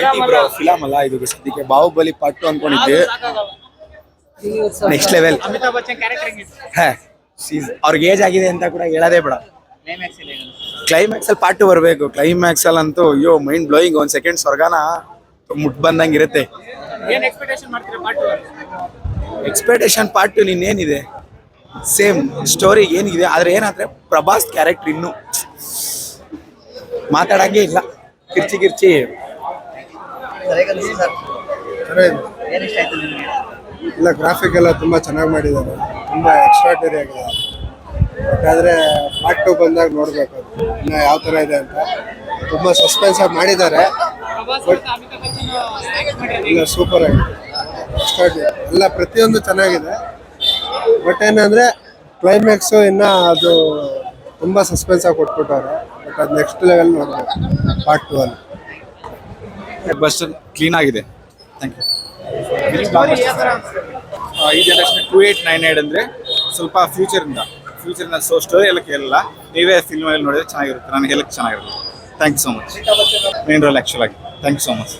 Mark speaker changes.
Speaker 1: IT bro film ಅಲ್ಲ ಇದು ಸದ್ಯಕ್ಕೆ ಬಾಹುಬಲಿ ಪಾರ್ಟ್ ಟು ಅನ್ಕೊಂಡಿದ್ದೆ. ನೆಕ್ಸ್ಟ್ ಲೆವೆಲ್ ಅವ್ರಿಗೆ ಏಜ್ ಆಗಿದೆ ಅಂತ ಕೂಡ ಹೇಳದೇ ಬೇಡ.
Speaker 2: ಕ್ಲೈಮ್ಯಾಕ್ಸ್
Speaker 1: ಅಲ್ಲಿ ಪಾರ್ಟ್ ಬರ್ಬೇಕು ಬರಬೇಕು. ಕ್ಲೈಮ್ಯಾಕ್ಸ್ ಅಲ್ಲಿ ಅಂತೂ ಅಯ್ಯೋ ಮೈಂಡ್ ಬ್ಲೋಯಿಂಗ್ ಒಂದ್ ಸೆಕೆಂಡ್ ಸ್ವರ್ಗನ ಮುಟ್ ಬಂದಂಗೆ ಇರುತ್ತೆ.
Speaker 2: ಏನ್ ಎಕ್ಸ್ಪೆಕ್ಟೇಷನ್ ಮಾಡ್ತೀರಾ ಪಾರ್ಟ್
Speaker 1: ಎಕ್ಸ್ಪೆಕ್ಟೇಷನ್ ಪಾರ್ಟ್ ಟು ನಿನ್ನೇನಿದೆ ಸೇಮ್ ಸ್ಟೋರಿ ಏನಿದೆ? ಆದ್ರೆ ಏನಾದ್ರೆ ಪ್ರಭಾಸ್ ಕ್ಯಾರೆಕ್ಟರ್ ಇನ್ನು ಮಾತಾಡಂಗೆ ಇಲ್ಲ. ಕಿರ್ಚಿ ಕಿರ್ಚಿ.
Speaker 3: ಇಲ್ಲ ಗ್ರಾಫಿಕ್ ಎಲ್ಲ ತುಂಬ ಚೆನ್ನಾಗಿ ಮಾಡಿದ್ದಾರೆ. ತುಂಬ ಎಕ್ಸ್ಟ್ರಾಟರಿ ಆಗಿದೆ. ಬಟ್ ಆದರೆ ಪಾರ್ಟ್ ಟು ಬಂದಾಗ ನೋಡಬೇಕು ಇನ್ನು ಯಾವ ಥರ ಇದೆ ಅಂತ. ತುಂಬ ಸಸ್ಪೆನ್ಸ್ ಆಗಿ ಮಾಡಿದ್ದಾರೆ.
Speaker 2: ಮಾಡಿರೋದು
Speaker 3: ಇಲ್ಲ ಸೂಪರ್ ಆಗಿದೆ. ಎಕ್ಸ್ಟ್ರಾಟರಿ ಎಲ್ಲ ಪ್ರತಿಯೊಂದು ಚೆನ್ನಾಗಿದೆ. ಬಟ್ ಏನಂದರೆ ಕ್ಲೈಮ್ಯಾಕ್ಸು ಇನ್ನು ಅದು ತುಂಬ ಸಸ್ಪೆನ್ಸ್ ಆಗಿ ಕೊಟ್ಬಿಟ್ಟವ್ರೆ. ಬಟ್ ಅದು ನೆಕ್ಸ್ಟ್ ಲೆವೆಲ್ ನೋಡಬೇಕು ಪಾರ್ಟ್ ಟು ಅಲ್ಲಿ.
Speaker 1: ಬಸ್ ಕ್ಲೀನ್ ಆಗಿದೆ. Thank you? ಈ generation two eight nine eight ಅಂದ್ರೆ ಸ್ವಲ್ಪ ಫ್ಯೂಚರಿಂದ ಫ್ಯೂಚರಿಂದ ಸೊ ಸ್ಟೋರಿ ಎಲ್ಲ ಕೇಳಲ್ಲ. ನೀವೇ ಫಿಲ್ಮ್ ಅಲ್ಲಿ ನೋಡಿದ್ರೆ ಚೆನ್ನಾಗಿರುತ್ತೆ. ನನಗೆ ಹೇಳಕ್ಕೆ ಚೆನ್ನಾಗಿರುತ್ತೆ thank you so much main role actual ಆಗಿ. Thank you so much